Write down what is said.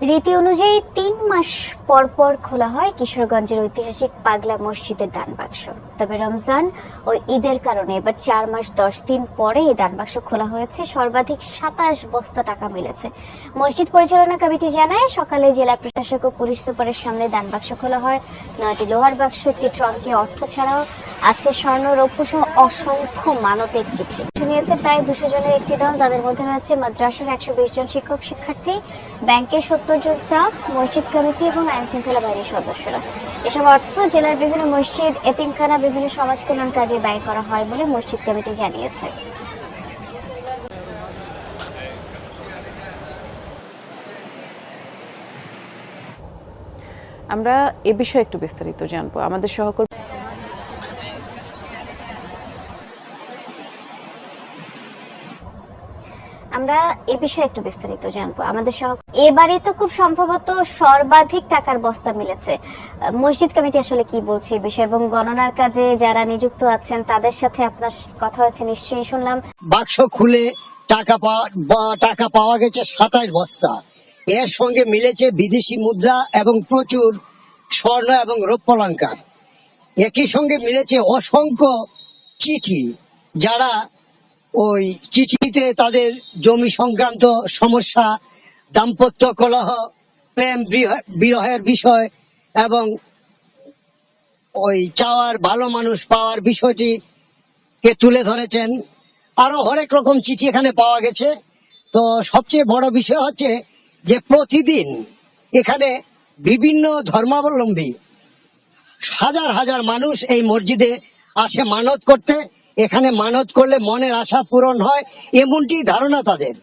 রীতি অনুযায়ী তিন মাস পর পর খোলা হয় কিশোরগঞ্জের ঐতিহাসিক পাগলা মসজিদের দান বাক্স। তবে রমজান ও ঈদের কারণে এবার চার মাস দশ দিন পরে এই দান বাক্স খোলা হয়েছে। সর্বাধিক সাতাশ বস্তা টাকা মিলেছে। মসজিদ পরিচালনা কমিটি জানায়, সকালে জেলা প্রশাসক ও পুলিশ সুপারের সামনে দান বাক্স খোলা হয়। নয়টি লোহার বাক্স, একটি ট্রঙ্কে অর্থ ছাড়াও আছে স্বর্ণ, রৌপ্য সহ অসংখ্য মানতের চিঠি। নিয়েছে প্রায় দুশো জনের একটি দল। তাদের মধ্যে রয়েছে মাদ্রাসার একশো বিশ জন শিক্ষক, শিক্ষার্থী, ব্যাংকের সত্তর জন স্টাফ, মসজিদ কমিটি এবং আইন শৃঙ্খলা বাহিনীর সদস্যরা। এসব অর্থ জেলার বিভিন্ন মসজিদ, এতিমখানা, বিভিন্ন সমাজ কল্যাণ কাজে ব্যয় করা হয় বলে মসজিদ কমিটি জানিয়েছে। আমরা এ বিষয়ে একটু বিস্তারিত জানব। আমাদের সহকর্মী আমরা এ বিষয়ে একটু বিস্তারিত জানব। আমাদের সহ এবারে তো খুব সম্ভবত সর্বাধিক টাকার বস্তা মিলেছে। মসজিদ কমিটি আসলে কি বলছে বিষয়ে এবং গণনার কাজে যারা নিযুক্ত আছেন, তাদের সাথে আপনার কথা হচ্ছে নিশ্চয়ই শুনলাম। বাক্স খুলে টাকা পাওয়া টাকা পাওয়া গেছে সাতাশ বস্তা। এর সঙ্গে মিলেছে বিদেশি মুদ্রা এবং প্রচুর স্বর্ণ এবং রৌপ্যলঙ্কার। একই সঙ্গে মিলেছে অসংখ্য চিঠি যারা ওই চিঠিতে তাদের জমি সংক্রান্ত সমস্যা, দাম্পত্য কলহ, প্রেম বিরহের বিষয় এবং ওই চাওয়ার ভালো মানুষ পাওয়ার বিষয়টি কে তুলে ধরেছেন। আরও হরেক রকম চিঠি এখানে পাওয়া গেছে। তো সবচেয়ে বড় বিষয় হচ্ছে যে প্রতিদিন এখানে বিভিন্ন ধর্মাবলম্বী হাজার হাজার মানুষ এই মসজিদে আসে মানত করতে। এখানে মানত করলে মনের আশা পূরণ হয় এমনটি ধারণা তাদের।